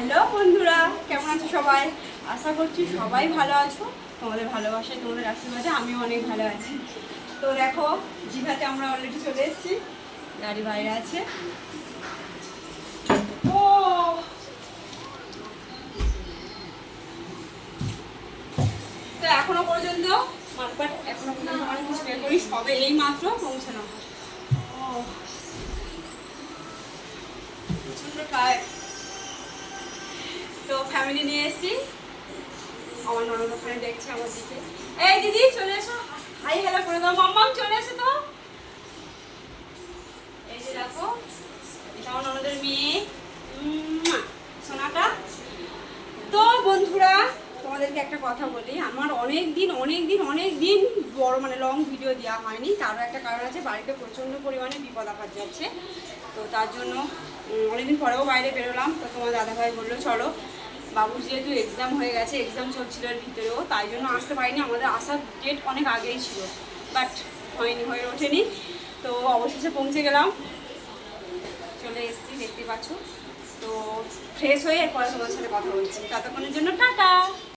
Hello বন্ধুরা, কেমন আছো সবাই? আশা করছি সবাই ভালো আছো। তোমাদের ভালোবাসায়, তোমাদের আশীর্বাদে আমিও অনেক ভালো আছি। তো দেখো, দীঘাতে আমরা অলরেডি চলে এসেছি। গাড়ি বাইরে আছে। ও! তো এখনও পর্যন্ত মারপাট এখনও পর্যন্ত সবে এই মাত্র পৌঁছানো ও! প্রচণ্ড টায়ার্ড তো ফ্যামিলি নিয়ে এসেছি। আমার ননদ ওখানে দেখছে আমার দিকে। এই দিদি, চলে এসো। হাই হ্যালো করে দাও। মাম্মাম চলে এসো তো। এই যে দেখো, এটা আমার ননদের মেয়ে। সোনাটা। তো বন্ধুরা, তোমাদেরকে একটা কথা বলি। আমার অনেক দিন অনেক দিন অনেক দিন বড় মানে লং ভিডিও দেওয়া হয়নি। তারও একটা কারণ আছে, বাড়িতে প্রচণ্ড পরিমাণে বিপদ আপদ যাচ্ছে। তো তার জন্য অনেকদিন পরেও বাইরে বেরোলাম। তো তোমার দাদাভাই বলল, চলো বাবুর যেহেতু এক্সাম হয়ে গেছে এক্সাম চলছিল এর ভিতরেও, তাই জন্য আসতে পারিনি। আমাদের আসার ডেট অনেক আগেই ছিল বাট হয়নি, হয়ে ওঠেনি। তো অবশেষে পৌঁছে গেলাম। চলে এসছি দেখতে পাচ্ছ। তো ফ্রেশ হয়ে এরপরে তোমার সাথে কথা বলছি। ততক্ষণের জন্য টাটা!